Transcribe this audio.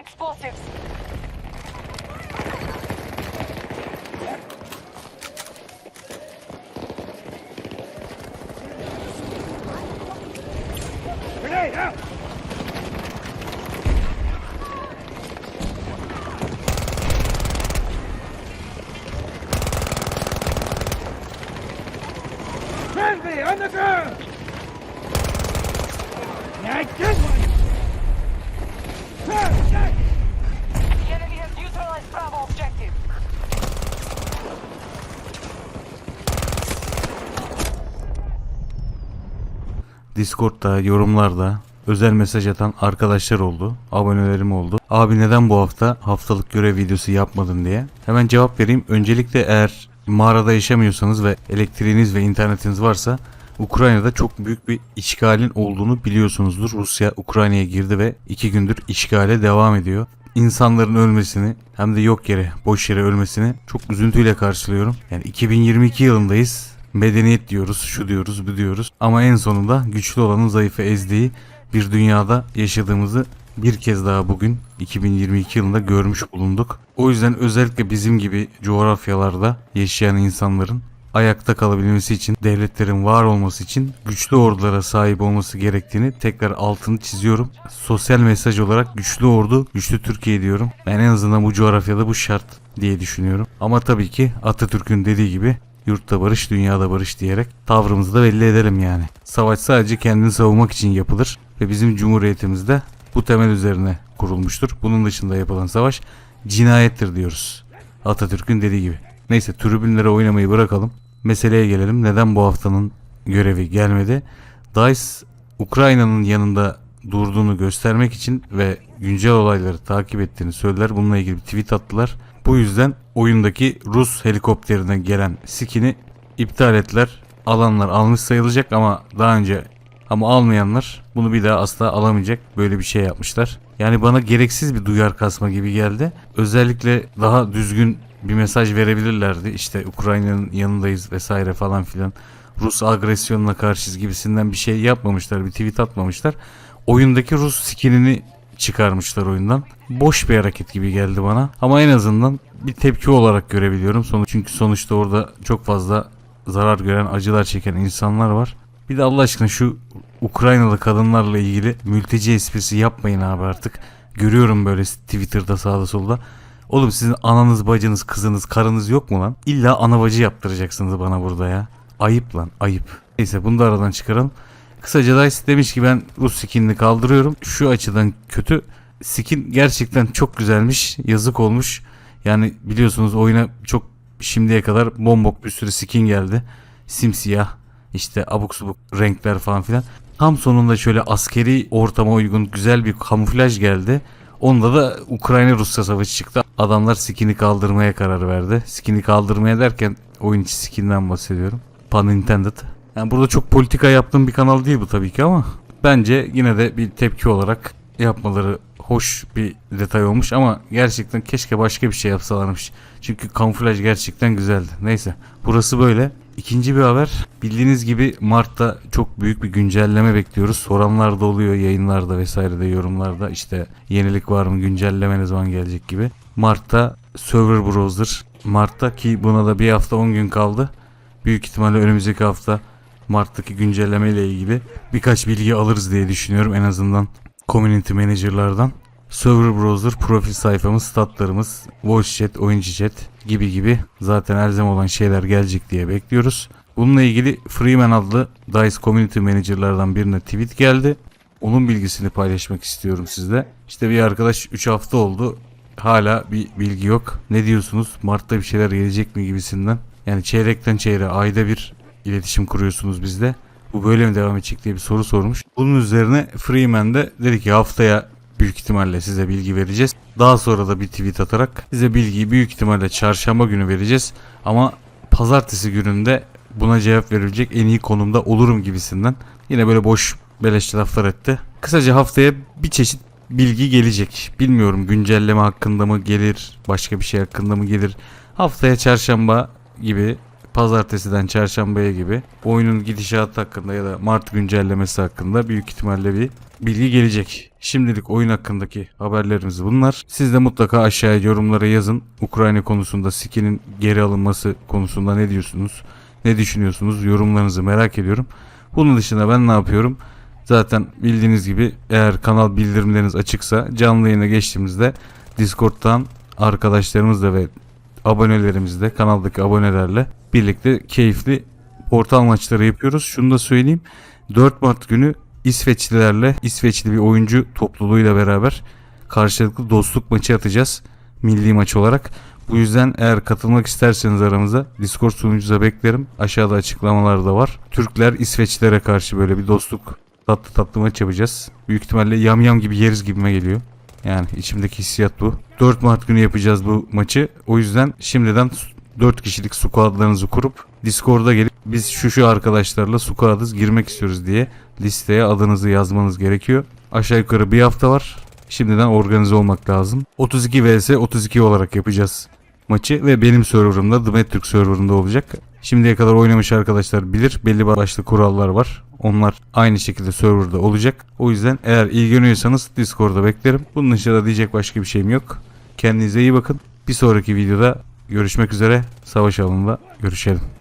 explosives. Grenade out! Friendly on the ground! I get one! Ah, Discord'da, yorumlarda özel mesaj atan arkadaşlar oldu. Abonelerim oldu. Abi neden bu hafta haftalık görev videosu yapmadın diye. Hemen cevap vereyim. Öncelikle eğer mağarada yaşamıyorsanız ve elektriğiniz ve internetiniz varsa Ukrayna'da çok büyük bir işgalin olduğunu biliyorsunuzdur. Rusya Ukrayna'ya girdi ve iki gündür işgale devam ediyor. İnsanların ölmesini hem de yok yere, boş yere ölmesini çok üzüntüyle karşılıyorum. Yani 2022 yılındayız. Medeniyet diyoruz, şu diyoruz, bu diyoruz. Ama en sonunda güçlü olanın zayıfı ezdiği bir dünyada yaşadığımızı bir kez daha bugün 2022 yılında görmüş bulunduk. O yüzden özellikle bizim gibi coğrafyalarda yaşayan insanların ayakta kalabilmesi için, devletlerin var olması için güçlü ordulara sahip olması gerektiğini tekrar altını çiziyorum. Sosyal mesaj olarak güçlü ordu, güçlü Türkiye diyorum. Ben en azından bu coğrafyada bu şart diye düşünüyorum. Ama tabii ki Atatürk'ün dediği gibi yurtta barış, dünyada barış diyerek tavrımızı da belli edelim yani. Savaş sadece kendini savunmak için yapılır ve bizim cumhuriyetimizde bu temel üzerine kurulmuştur. Bunun dışında yapılan savaş cinayettir diyoruz. Atatürk'ün dediği gibi. Neyse tribünlere oynamayı bırakalım. Meseleye gelelim. Neden bu haftanın görevi gelmedi? DICE Ukrayna'nın yanında durduğunu göstermek için ve güncel olayları takip ettiğini söylediler. Bununla ilgili bir tweet attılar. Bu yüzden oyundaki Rus helikopterine gelen skin'i iptal ettiler. Alanlar almış sayılacak ama daha önce ama almayanlar bunu bir daha asla alamayacak. Böyle bir şey yapmışlar. Yani bana gereksiz bir duyar kasma gibi geldi. Özellikle daha düzgün bir mesaj verebilirlerdi. İşte Ukrayna'nın yanındayız vesaire falan filan. Rus agresyonuna karşıyız gibisinden bir şey yapmamışlar. Bir tweet atmamışlar. Oyundaki Rus skinini çıkarmışlar oyundan. Boş bir hareket gibi geldi bana. Ama en azından bir tepki olarak görebiliyorum. Sonuç çünkü sonuçta orada çok fazla zarar gören, acılar çeken insanlar var. Bir de Allah aşkına şu Ukraynalı kadınlarla ilgili mülteci esprisi yapmayın abi artık. Görüyorum böyle Twitter'da sağda solda. Oğlum sizin ananız, bacınız, kızınız, karınız yok mu lan? İlla ana bacı yaptıracaksınız bana burada ya. Ayıp lan, ayıp. Neyse bunu da aradan çıkaralım. Kısaca Dice demiş ki ben Rus skinini kaldırıyorum. Şu açıdan kötü. Skin gerçekten çok güzelmiş. Yazık olmuş. Yani biliyorsunuz oyuna çok şimdiye kadar bombok bir sürü skin geldi. Simsiyah işte abuk subuk renkler falan filan. Tam sonunda şöyle askeri ortama uygun güzel bir kamuflaj geldi. Onda da Ukrayna-Rusya savaşı çıktı. Adamlar skin'i kaldırmaya karar verdi. Skin'i kaldırmaya derken oyun içi skin'den bahsediyorum. Pun intended. Yani burada çok politika yaptığım bir kanal değil bu tabii ki ama bence yine de bir tepki olarak yapmaları hoş bir detay olmuş ama gerçekten keşke başka bir şey yapsalarmış. Çünkü kamuflaj gerçekten güzeldi. Neyse burası böyle. İkinci bir haber. Bildiğiniz gibi Mart'ta çok büyük bir güncelleme bekliyoruz. Soranlar da oluyor yayınlarda vesairede yorumlarda. İşte yenilik var mı güncelleme ne zaman gelecek gibi. Mart'ta Server Browser. Mart'ta ki buna da bir hafta 10 gün kaldı. Büyük ihtimalle önümüzdeki hafta Mart'taki güncelleme ile ilgili birkaç bilgi alırız diye düşünüyorum en azından community manager'lardan. Server browser, profil sayfamız, statlarımız, voice chat, oyuncu chat gibi gibi zaten elzem olan şeyler gelecek diye bekliyoruz. Bununla ilgili Freeman adlı DICE Community Manager'lardan birine tweet geldi. Onun bilgisini paylaşmak istiyorum sizle. İşte bir arkadaş 3 hafta oldu. Hala bir bilgi yok. Ne diyorsunuz? Mart'ta bir şeyler gelecek mi gibisinden. Yani çeyrekten çeyreğe ayda bir iletişim kuruyorsunuz bizde. Bu böyle mi devam edecek diye bir soru sormuş. Bunun üzerine Freeman de dedi ki haftaya büyük ihtimalle size bilgi vereceğiz. Daha sonra da bir tweet atarak size bilgiyi büyük ihtimalle çarşamba günü vereceğiz. Ama pazartesi gününde buna cevap verilecek en iyi konumda olurum gibisinden. Yine böyle boş beleş laflar etti. Kısaca haftaya bir çeşit bilgi gelecek. Bilmiyorum güncelleme hakkında mı gelir, başka bir şey hakkında mı gelir. Haftaya çarşamba gibi pazartesiden çarşambaya gibi oyunun gidişatı hakkında ya da Mart güncellemesi hakkında büyük ihtimalle bir bilgi gelecek. Şimdilik oyun hakkındaki haberlerimiz bunlar. Siz de mutlaka aşağıya yorumlara yazın. Ukrayna konusunda skinin geri alınması konusunda ne diyorsunuz? Ne düşünüyorsunuz? Yorumlarınızı merak ediyorum. Bunun dışında ben ne yapıyorum? Zaten bildiğiniz gibi eğer kanal bildirimleriniz açıksa canlı yayına geçtiğimizde Discord'dan arkadaşlarımızla ve abonelerimizle kanaldaki abonelerle birlikte keyifli portal maçları yapıyoruz. Şunu da söyleyeyim. 4 Mart günü İsveçlilerle İsveçli bir oyuncu topluluğuyla beraber karşılıklı dostluk maçı atacağız. Milli maç olarak. Bu yüzden eğer katılmak isterseniz aramıza Discord sunucuza beklerim. Aşağıda açıklamalarda var. Türkler İsveçlilere karşı böyle bir dostluk tatlı tatlı maç yapacağız. Büyük ihtimalle yam yam gibi yeriz gibime geliyor. Yani içimdeki hissiyat bu. 4 Mart günü yapacağız bu maçı. O yüzden şimdiden 4 kişilik squadlarınızı kurup Discord'a gelip biz şu şu arkadaşlarla squadız girmek istiyoruz diye listeye adınızı yazmanız gerekiyor. Aşağı yukarı bir hafta var. Şimdiden organize olmak lazım. 32 vs 32 olarak yapacağız maçı ve benim serverımda The Metric serverında olacak. Şimdiye kadar oynamış arkadaşlar bilir. Belli başlı kurallar var. Onlar aynı şekilde serverda olacak. O yüzden eğer ilgileniyorsanız Discord'da beklerim. Bunun dışında diyecek başka bir şeyim yok. Kendinize iyi bakın. Bir sonraki videoda görüşmek üzere. Savaş alanında görüşelim.